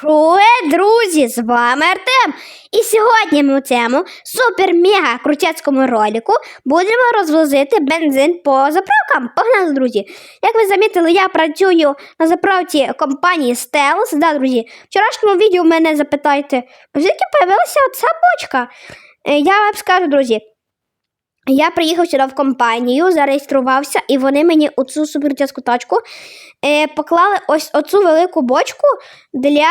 Привет, друзі! З вами Артем. І сьогодні ми у цьому супер-мега крутецькому ролику будемо розвозити бензин по заправкам. Погнали, друзі! Як ви замітили, я працюю на заправці компанії Stealth. Да, друзі, в вчорашньому відео мене запитайте, звідки появилася оця бочка? Е, Я вам скажу, друзі. Я приїхав сюди в компанію, зареєструвався, і вони мені оцю супертяжку тачку е, поклали ось оцю велику бочку для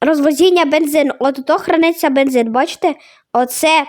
розвозіння бензину. От то храниться бензин. Бачите? Оце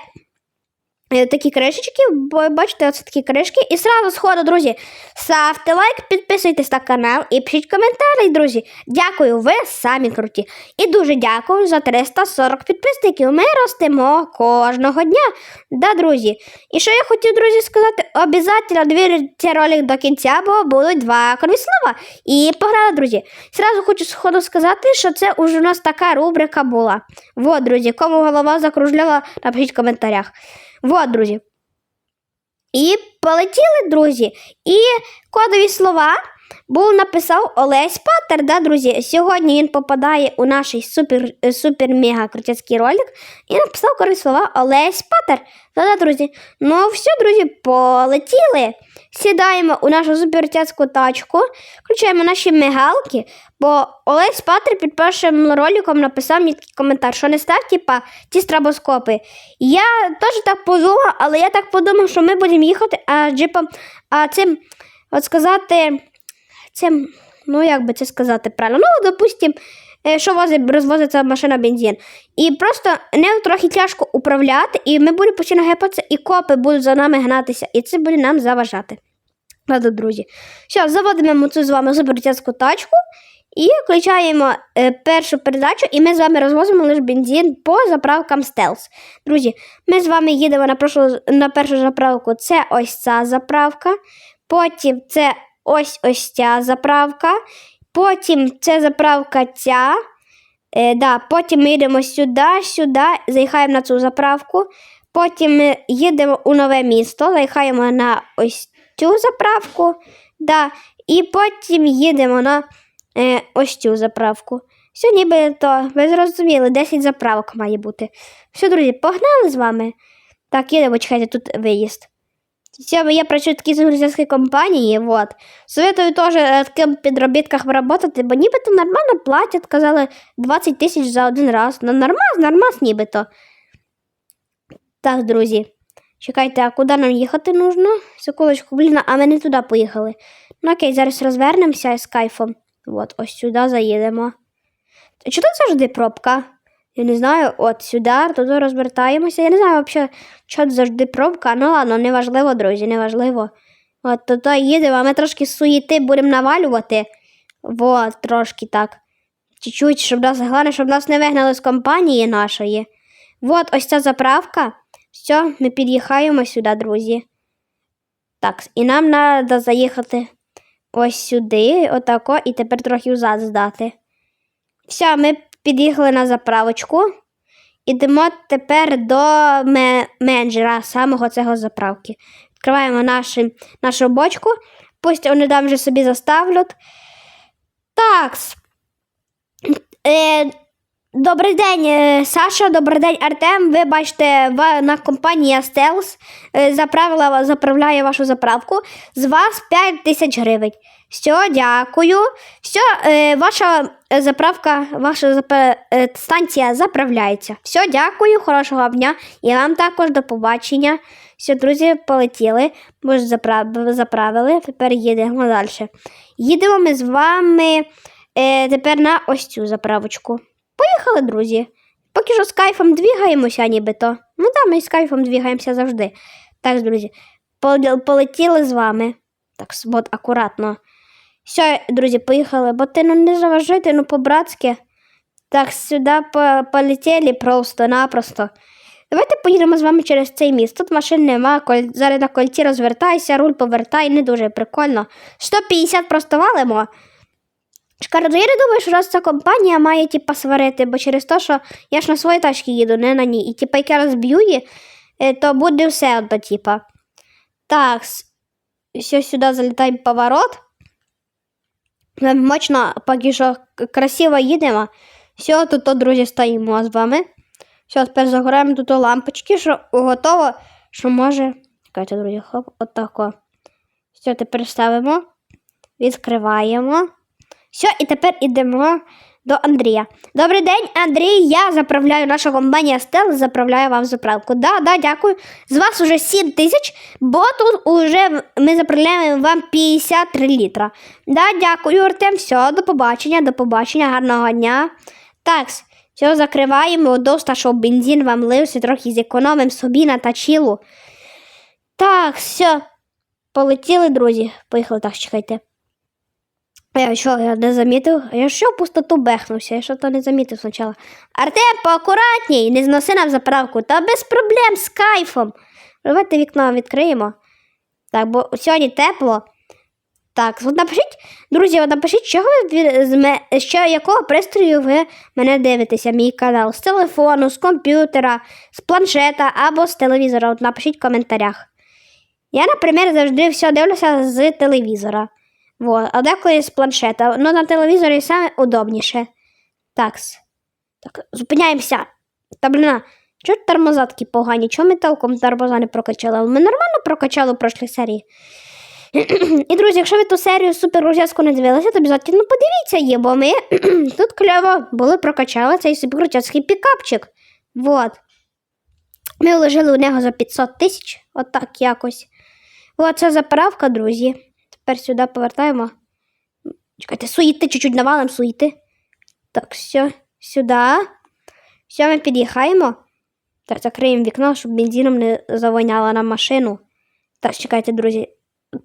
такі кришечки, бо- бачите, оце такі кришки. І сразу сходу, друзі, ставте лайк, підписуйтесь на канал і пишіть коментарі, друзі. Дякую, ви самі круті. І дуже дякую за 340 підписників. Ми ростемо кожного дня. Да, друзі. І що я хотів, друзі, сказати, обов'язково дивіться ролик до кінця, бо будуть два крові слова. І погнали, друзі. Сразу хочу сходу сказати, що це уже у нас така рубрика була. Вот, друзі, кому голова закружляла, напишіть в коментарях. Вот, друзі. І полетіли, друзі. І кодові слова був написав Олесь Патер, да, друзі. Сьогодні він попадає у наш супер, супер мега крутецький ролик і написав кодові слова Олесь Патер. Да, да, друзі. Ну, все, друзі, полетіли. Сідаємо у нашу супертяцьку тачку, включаємо наші мигалки, бо Олесь Патер під першим роликом написав мені коментар, що не став, типа, ті страбоскопи. Я теж так подумав, але я так подумав, що ми будемо їхати а, джипом, а цим, от сказати, цим, ну як би це сказати правильно, ну, допустим, е, що возить, розвозиться машина бензин. І просто не трохи тяжко управляти, і ми будемо постійно гепатися, і копи будуть за нами гнатися, і це буде нам заважати. Ладно, друзі. Все, заводимо цю з вами супертяцьку тачку і включаємо е, першу передачу, і ми з вами розвозимо лише бензин по заправкам Стелс. Друзі, ми з вами їдемо на, прошу, на першу заправку. Це ось ця заправка. Потім це ось ось ця заправка. Потім це заправка ця. Е, да, потім ми йдемо сюди, сюди, заїхаємо на цю заправку. Потім ми їдемо у нове місто, заїхаємо на ось цю заправку. Да, і потім їдемо на е, ось цю заправку. Все ніби то, ви зрозуміли, 10 заправок має бути. Все, друзі, погнали з вами. Так, їдемо, чекайте, тут виїзд. Все, я працюю в такій загрузівській компанії, вот. Советую теж таким підробітках працювати, бо нібито нормально платять, казали 20 тисяч за один раз. Ну, нормас, нормас нібито. Так, друзі. Чекайте, а куди нам їхати нужно? Секундочку, блін, а ми не туди поїхали. Ну окей, зараз розвернемося з кайфом. От, ось сюди заїдемо. Чи тут завжди пробка? Я не знаю, от сюди, туди розвертаємося. Я не знаю взагалі, що тут завжди пробка. Ну ладно, неважливо, друзі, неважливо. От туди їдемо, а ми трошки суєти будемо навалювати. Вот, трошки так. Чуть-чуть, щоб нас, головне, щоб нас не вигнали з компанії нашої. Вот ось ця заправка. Все, ми під'їхаємо сюди, друзі. Так, і нам треба заїхати ось сюди, отако, і тепер трохи взад здати. Все, ми під'їхали на заправочку. Ідемо тепер до менеджера самого цього заправки. Відкриваємо наші, нашу бочку. Пусть вони там вже собі заставлять. Такс. Е, добрий день, е, Саша, добрий день, Артем. Ви бачите, на компанія Стелс е, заправила, заправляє вашу заправку. З вас 5 тисяч гривень. Все, дякую. Все, ваша заправка, ваша е, станція заправляється. Все, дякую, хорошого дня. І вам також до побачення. Все, друзі, полетіли. Ми заправили. Тепер їдемо далі. Їдемо ми з вами тепер на ось цю заправочку. Поїхали, друзі. Поки що з кайфом двігаємося, нібито. Ну так, ми з кайфом двігаємося завжди. Так, друзі, полетіли з вами. Так, от, акуратно. Все, друзі, поїхали, бо ти ну не заважайте, ну по-братськи. Так, сюди по- полетіли просто-напросто. Давайте поїдемо з вами через цей міст. Тут машин нема, коль... зараз на кольці розвертайся, руль повертай, не дуже прикольно. 150 просто валимо. Шкарdo, я не думаю, що раз ця компанія має типа сварити, бо через те, що я ж на своїй тачці їду, не на ній. І типа, як я розб'ю її, е, то буде все одно, типа. Так, все сюди залітаємо поворот. Ми Мощно, поки що красиво їдемо. Все, тут, то, друзі, стоїмо з вами. Все, тепер загораємо тут лампочки, що готово, що може. Чекайте, друзі, хоп, отако. Все, тепер ставимо, відкриваємо. Все, і тепер ідемо до Андрія. Добрий день, Андрій. Я заправляю наша компанія Стел, заправляю вам заправку. Да, да, дякую. З вас уже 7 тисяч, бо тут уже ми заправляємо вам 53 літра. Да, дякую, Артем. Все, до побачення, до побачення, гарного дня. Так, все, закриваємо доста, щоб бензин вам лився, трохи зекономимо собі на тачілу. Так, все. Полетіли, друзі. Поїхали, так, чекайте. А Я що, я не замітив? Я що в пустоту бехнувся, я що то не замітив спочатку. Артем, поакуратній, не зноси нам заправку, та без проблем з кайфом. Давайте вікно відкриємо. Так, бо сьогодні тепло. Так, от напишіть, друзі, от напишіть, чого ви з якого пристрою ви мене дивитеся, мій канал. З телефону, з комп'ютера, з планшета або з телевізора. От напишіть в коментарях. Я, наприклад, завжди все дивлюся з телевізора. Вот. А деколи з планшета. Ну, на телевізорі саме удобніше. Так. Так, зупиняємося. Та блін, а, чого тормоза такі погані? Чого ми толком тормоза не прокачали? Ми нормально прокачали в прошлій серії. І, друзі, якщо ви ту серію супер ружецьку не дивилися, то обов'язково подивіться її, бо ми тут кльово були прокачали цей суперружецький пікапчик. Вот. Ми вложили у нього за 500 тисяч, отак якось. От це заправка, друзі. Тепер сюди повертаємо. Чекайте, суїти, чуть-чуть навалим суїти. Так, все, сюди. Все, ми під'їхаємо. Так, закриємо вікно, щоб бензином не завоняла нам машину. Так, чекайте, друзі.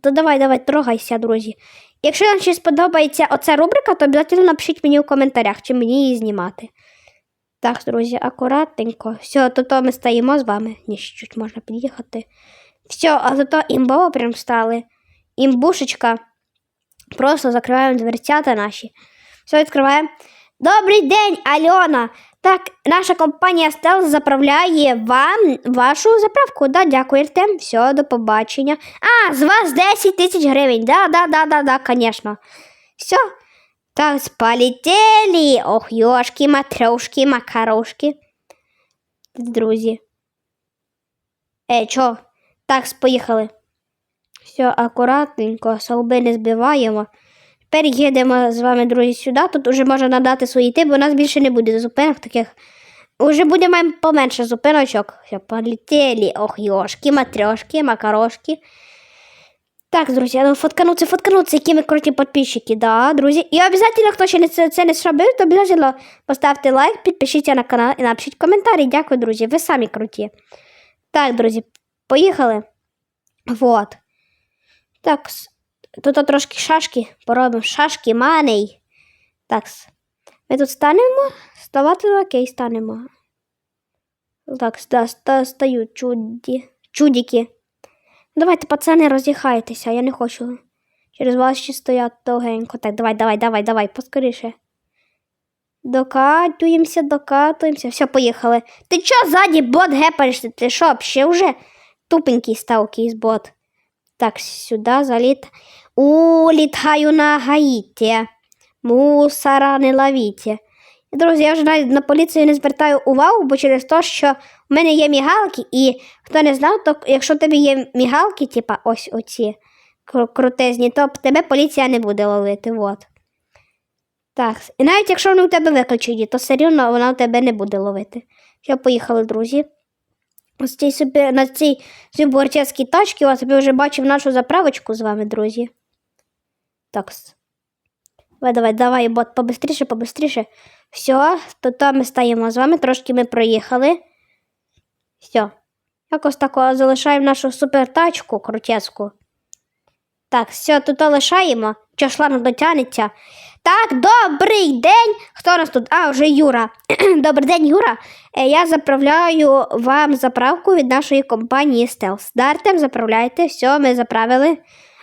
То давай, давай, трогайся, друзі. Якщо вам ще сподобається оця рубрика, то обов'язково напишіть мені у коментарях, чи мені її знімати. Так, друзі, акуратненько. Все, то, ми стоїмо з вами. Ні, чуть можна під'їхати. Все, а зато імбово прям стали. Імбушечка. Просто закриваємо дверцята наші. Все відкриваємо. Добрий день, Альона. Так, наша компанія Стел заправляє вам вашу заправку. Да, дякую, Артем. Все, до побачення. А, з вас 10 тисяч гривень. Да, да, да, да, да, конечно. Все. Так, полетели. Ох, ёшки, матрешки, макарошки. Друзі. Е, чо? Так, поїхали. Все акуратненько, солби не збиваємо. Тепер їдемо з вами, друзі, сюди. Тут уже можна надати свої типи, бо у нас більше не буде зупинок таких. Уже буде маємо поменше зупиночок. Все, полетели. Ох, йошки, матрешки, макарошки. Так, друзі, ну фоткануться, фоткануться, які ми круті підписчики, да, друзі. І обов'язково, хто ще не це, це не зробив, то обов'язково поставте лайк, підпишіться на канал і напишіть коментарі. Дякую, друзі, ви самі круті. Так, друзі, поїхали. Вот. Так, тут трошки шашки поробимо. Шашки, маней. Так. Ми тут станемо. Ставати окей, станемо. Так, ста, ста, стаю чуді. Чудіки. Давайте, пацани, роз'їхайтеся, я не хочу. Через вас ще стоять довгенько. Так, давай, давай, давай, давай, поскоріше. Докатуємося, докатуємося. Все, поїхали. Ти чо ззаді бот гепаєш? Ти що, ще вже тупенький став якийсь бот. Так, сюди заліт. Улітаю на Гаїті. Мусора не ловіть. Друзі, я вже навіть на поліцію не звертаю увагу, бо через те, що в мене є мігалки, і хто не знав, то якщо в тебе є мігалки, типа ось оці крутезні, то тебе поліція не буде ловити. Вот. Так, і навіть якщо вони у тебе виключені, то все рівно вона у тебе не буде ловити. Все, поїхали, друзі. Ось цій супер, на цій суборчацькій тачці я собі вже бачив нашу заправочку з вами, друзі. Так. Давай, давай, давай, бот, побистріше, побистріше. Все, то там ми стаємо з вами, трошки ми проїхали. Все. Якось тако залишаємо нашу супертачку крутецьку. Так, все, тут лишаємо. Що шланг дотягнеться. Так, добрий день. Хто у нас тут? А, вже Юра. добрий день, Юра. Е, Я заправляю вам заправку від нашої компанії Stealth. Да, Артем, заправляйте. Все, ми заправили.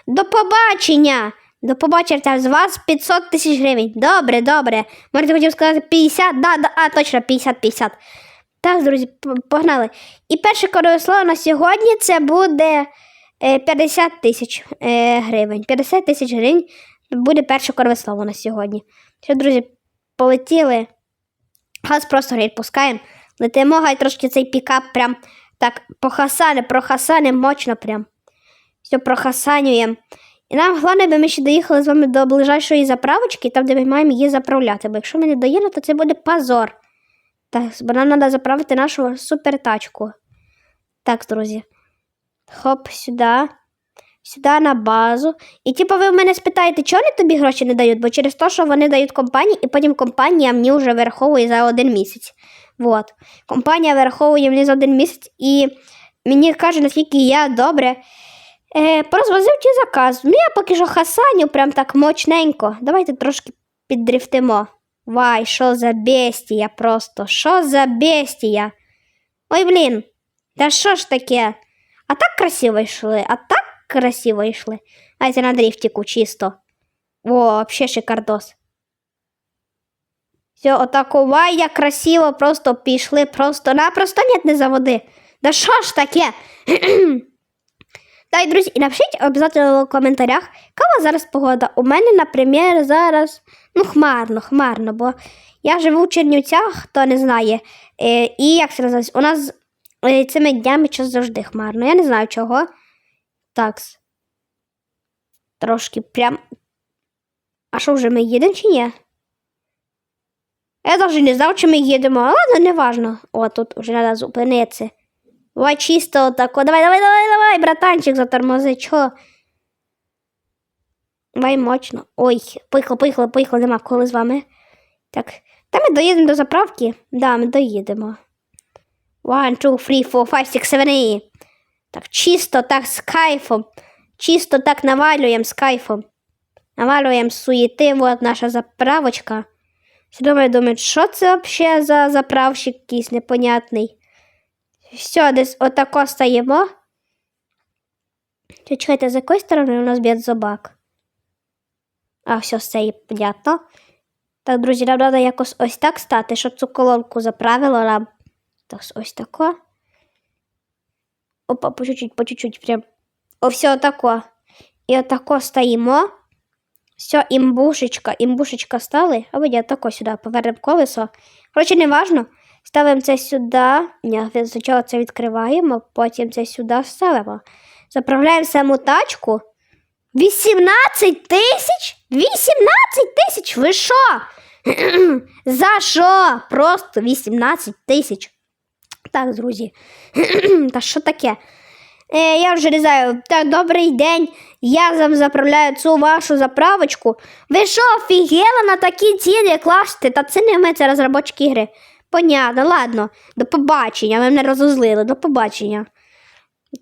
До побачення! До побачення, з вас 500 тисяч гривень. Добре, добре. Можете хотів сказати 50, да, да, а, точно, 50-50. Так, друзі, погнали. І перше корове слово на сьогодні це буде е, 50 тисяч е, гривень. 50 тисяч гривень буде перше корове слово на сьогодні. Все, друзі, полетіли. Газ просто геть пускаємо. Летимо, гай трошки цей пікап прям так похасане, прохасане мощно прям. Все прохасанюємо. І нам головне, би ми ще доїхали з вами до ближайшої заправочки, там, де ми маємо її заправляти. Бо якщо ми не доїдемо, то це буде позор. Так, бо нам треба заправити нашу супертачку. Так, друзі. Хоп, сюди. Сюди на базу. І типу ви в мене спитаєте, чого вони тобі гроші не дають? Бо через те, що вони дають компанії, і потім компанія мені вже вираховує за один місяць. Вот. Компанія вираховує мені за один місяць і мені каже, наскільки я добре е, прозвозив ті заказ. Ну, я поки що хасаню прям так мощненько. Давайте трошки піддрифтимо. Вай, що за бестія просто? Що за бестія? Ой, блін, та що ж таке? А так красиво йшли, а так красиво йшли. Дайте на дрифтику чисто. Вообще шикардос. Все, як красиво, просто пішли, просто-напросто нет, не заводи. Да що ж таке? Та й, друзі, і напишіть обов'язково в коментарях, яка зараз погода. У мене, наприклад, зараз ну, хмарно, хмарно, бо я живу в Чернівцях, хто не знає. Е, і як це називається? У нас е, цими днями час завжди хмарно. Я не знаю чого. Так. Трошки прям. А що вже ми їдемо чи ні? Я навіть не знав, чи ми їдемо, але не важно. О, тут вже треба зупинитися. Давай чисто отако. Давай, давай, давай, давай, братанчик, затормози, чо? Давай мощно. Ой, поїхали, поїхали, поїхали, нема коли з вами. Так. Та ми доїдемо до заправки? Да, ми доїдемо. One, two, three, four, five, six, seven, eight. Так, чисто так з кайфом. Чисто так навалюємо з кайфом. Навалюємо суєти, вот наша заправочка. Всі думають, думають, що це взагалі за заправщик якийсь непонятний. Все, десь отако стаємо. Чекайте, з якої сторони у нас бензобак? А, все, з цієї, понятно. Так, друзі, нам треба якось ось так стати, щоб цю колонку заправило нам. Так, ось тако. Опа, по чуть-чуть, по чуть-чуть прям. О, все отако. І отако стоїмо. Все, імбушечка, імбушечка стали. А видя, тако сюди повернемо колесо. Коротше, не важно. Ставимо це сюди. Ні, спочатку це відкриваємо, потім це сюди ставимо. Заправляємо саму тачку. 18 тисяч? 18 тисяч? Ви що? За що? Просто 18 тисяч. Так, друзі. Та що таке? Е, я вже не знаю. Так, добрий день. Я вам заправляю цю вашу заправочку. Ви що, офігела на такі ціни класти? Та це не ми, це розробочки ігри. Понятно, ладно. До побачення. Ви мене розозлили. До побачення.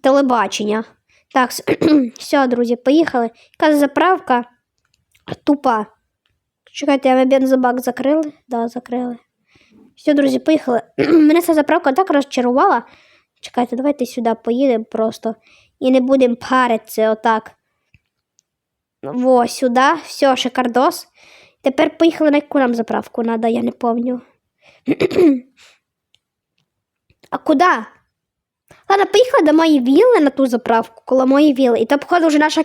Телебачення. Так, все, друзі, поїхали. Яка заправка тупа. Чекайте, а ви бензобак закрили? Да, закрили. Все, друзі, поїхали. Мене ця заправка так розчарувала. Чекайте, давайте сюди поїдемо просто. І не будемо паритися отак. Во, сюди. Все, шикардос. Тепер поїхали на яку нам заправку треба, я не пам'ятаю. а куди? Ладно, поїхали до моєї вілли на ту заправку, коло моєї вілли. І то, походу, вже наша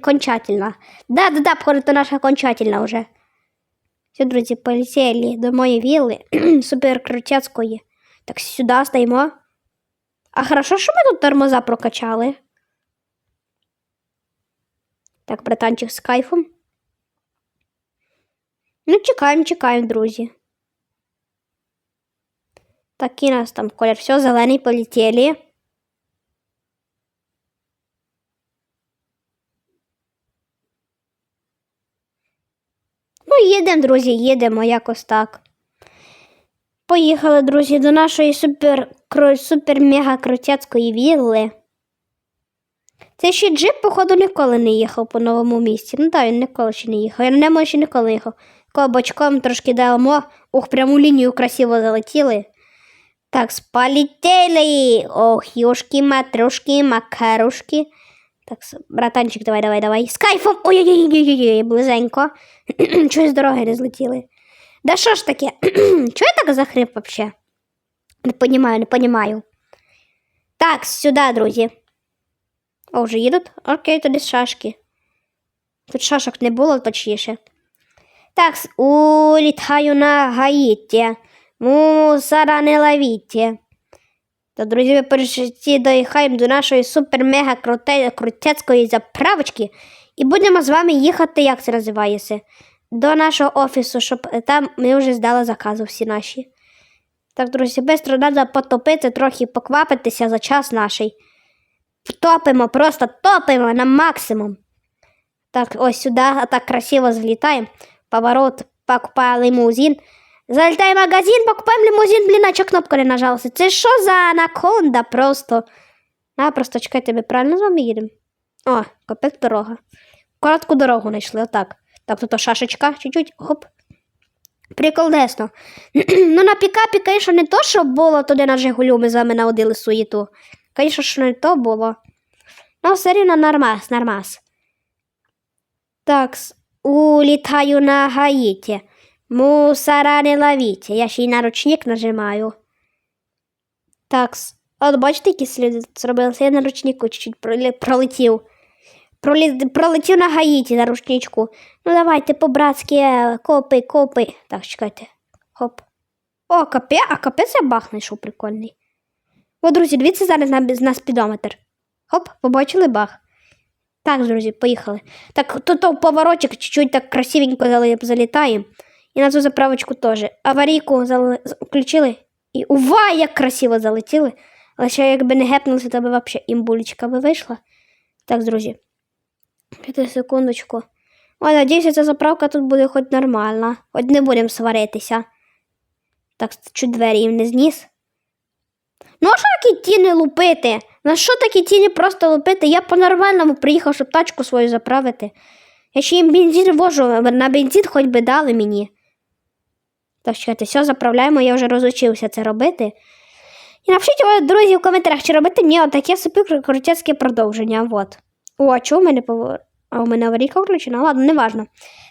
кончательна. Да, да, да, походу, то наша кончательна вже. Все, друзі, полетели до моєї вілли супер крутецької. Так сюди стоїмо. А хорошо, що ми тут тормоза прокачали. Так, братанчик з кайфом. Ну, чекаємо, чекаємо, друзі. Такий у нас там колір. Все, зелений полетіли. Їдемо, друзі, їдемо якось так. Поїхали, друзі, до нашої супер супер мега крутяцької вілли. Цей ще джип, походу, ніколи не їхав по новому місці. Ну так, він ніколи ще не їхав. Я ньому ще ніколи їхав. Такого бочком трошки даємо. Ух, пряму лінію красиво залетіли. Так, полетели. Ох, юшки, матрушки, макарушки. Так, братанчик, давай, давай, давай. З кайфом. Ой-ой-ой, близенько. Чогось з дороги не злетіли. Да що ж таке? Чого я так захрип вообще? Не понимаю, не понимаю. Так, сюди, друзі. О, вже їдуть? Окей, тоді шашки. Тут шашок не було точніше. Так, улітаю на Гаїті. Мусора не ловіть. То, друзі, ми перші доїхаємо до нашої супер-мега-крутецької заправочки і будемо з вами їхати, як це називається, до нашого офісу, щоб там ми вже здали закази всі наші. Так, друзі, швидко треба потопити, трохи поквапитися за час наший. Топимо, просто топимо на максимум. Так, ось сюди, а так красиво злітаємо. Поворот, покупаємо лимузин. Залітаємо в магазин, покупаємо лимузин, блін, а чого кнопка не нажалася? Це що за анаконда просто? А, просто чекайте, ми правильно з вами їдемо? О, капець дорога. Коротку дорогу знайшли, отак. Так, тут шашечка, чуть-чуть, хоп. Приколдесно. ну, на пікапі, звісно, не то, що було туди на Жигулю, ми з вами наводили суєту. Звісно, що не то було. Ну, все рівно нормас, нормас. Так, улітаю на Гаїті. Мусора не ловіть. Я ще й на ручник нажимаю. Так, от бачите, які сліди зробилися? Я на ручнику чуть-чуть пролетів. Пролетів на Гаїті на ручничку. Ну давайте по-братськи, е, копи, копи. Так, чекайте. Хоп. О, капе, а капець я бах знайшов прикольний. О, друзі, дивіться зараз на, на спідометр. Хоп, побачили бах. Так, друзі, поїхали. Так, тут поворотик чуть-чуть так красивенько залітаємо. І на цю заправочку теж. Аварійку зали... включили. І ува, як красиво залетіли. Але ще якби не гепнулося, то би взагалі імбулечка би вийшла. Так, друзі. П'яти секундочку. Ой, надіюся, ця заправка тут буде хоч нормальна. Хоч не будемо сваритися. Так, чуть двері їм не зніс. Ну, а що такі тіни лупити? На що такі тіні просто лупити? Я по-нормальному приїхав, щоб тачку свою заправити. Я ще їм бензин вожу, на бензин хоч би дали мені. Так, чекайте, все заправляємо, я вже розучився це робити. І напишіть, о, друзі, в коментарях, чи робити мені отаке супер крутецьке продовження. Вот. О, чого в мене повор... А у мене аварійка включена? Ладно, неважно.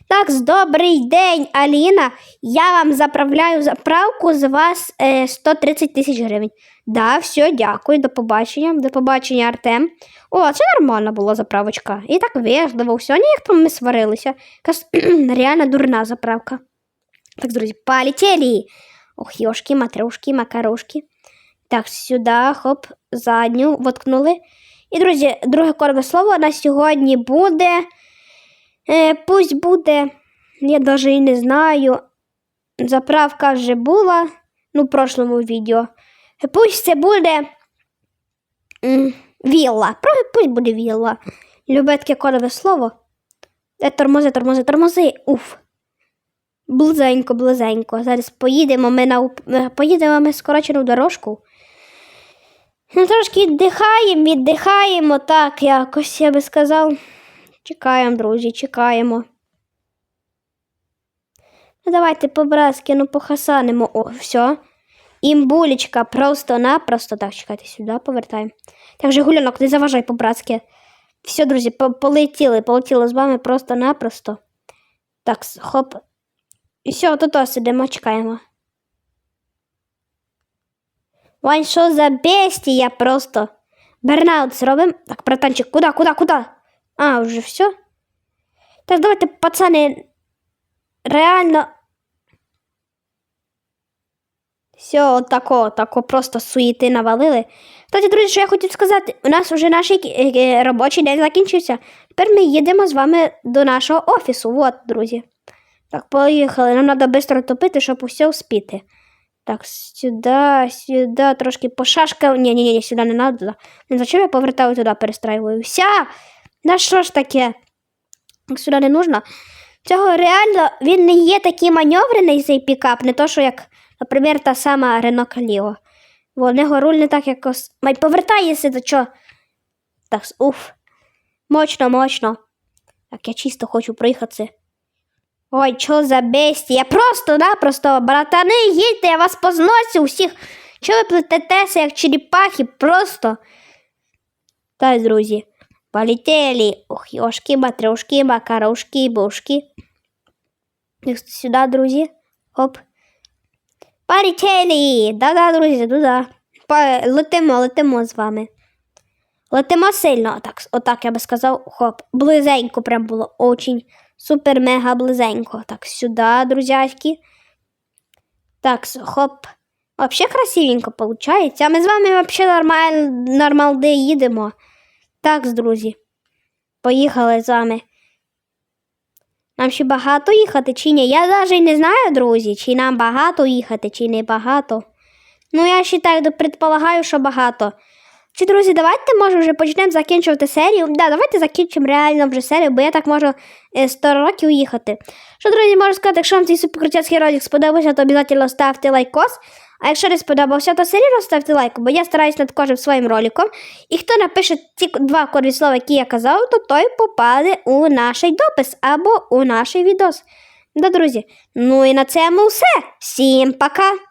Так, добрий день, Аліна. Я вам заправляю заправку з вас е, 130 тисяч гривень. Да, все, дякую, до побачення. До побачення, Артем. О, це нормальна була заправочка. І так вежливо, все, ні, як там ми сварилися. Якась реально дурна заправка. Так, друзі, полетели. Ох, йошки, матрешки, макарошки. Так, сюди, хоп, задню воткнули. І, друзі, друге корове слово на сьогодні буде. Е, пусть буде. Я навіть і не знаю. Заправка вже була ну, в прошлому відео. Пусть це буде вілла. Пусть буде вілла. Любе таке корове слово. Е, тормози, тормози, тормози. Уф. Близенько, близенько. Зараз поїдемо ми на е, поїдемо ми скорочену дорожку. Ну, трошки віддихаємо, віддихаємо, так якось, я би сказав. Чекаємо, друзі, чекаємо. Ну, давайте по-братськи, ну похасанимо. О, все. Імбулечка просто-напросто. Так, чекайте, сюди повертаємо. Так, Жигулянок, не заважай по-братськи. Все, друзі, по- полетіли, полетіли з вами просто-напросто. Так, хоп. І все, тут ось сидимо, чекаємо. Ой, що за бестія просто. Бернаут зробимо. Так, братанчик, куди, куди, куди? А, вже все? Так, давайте, пацани. Реально. Все, отако, тако просто суєти навалили. Кстати, друзі, що я хотів сказати, у нас вже наш е, е, робочий день закінчився. Тепер ми їдемо з вами до нашого офісу. От, друзі. Так, поїхали. Нам треба швидко топити, щоб усе успіти. Так, сюди, сюди, трошки пошашка. Ні, ні, ні, сюди не треба. Не зачем я повертаю туди, перестраюся? Да що ж таке? Так Сюди не нужно. Цього реально він не є такий маневрений цей пікап, не то, що як, наприклад, та сама Renault Clio. Бо в нього руль не так якось. Май повертається до чого. Так, уф. Мощно, мощно. Так, я чисто хочу проїхатися. Ой, що за бестія? Просто-напросто, братани, їдьте, я вас позносю усіх. Чого ви плететеся, як черепахи, просто. Так, друзі, полетели. Ох, ёшки, матрешки, макарошки, бушки. Сюди, друзі. Хоп. Полетели. Да-да, друзі. По- Летимо, летимо з вами. Летимо сильно, отак, отак я би сказав, хоп, близенько прям було, очень супер-мега близенько. Так, сюди, друзяки. Так, хоп. Вообще красивенько получається. А ми з вами вообще нормаль... нормалди їдемо. Так, друзі. Поїхали з вами. Нам ще багато їхати чи ні? Я навіть не знаю, друзі, чи нам багато їхати, чи не багато. Ну, я ще так предполагаю, що багато. Чи, друзі, давайте може вже почнемо закінчувати серію. Да, давайте закінчимо реально вже серію, бо я так можу е, 100 років їхати. Що, друзі, можу сказати, якщо вам цей суперкрутяцький ролик сподобався, то обов'язково ставте лайкос. А якщо не сподобався, то все рівно ставте лайк, бо я стараюсь над кожним своїм роликом. І хто напише ці два корі слова, які я казав, то той попаде у наш допис або у наш відос. Да, друзі. Ну і на цьому все. Всім пока!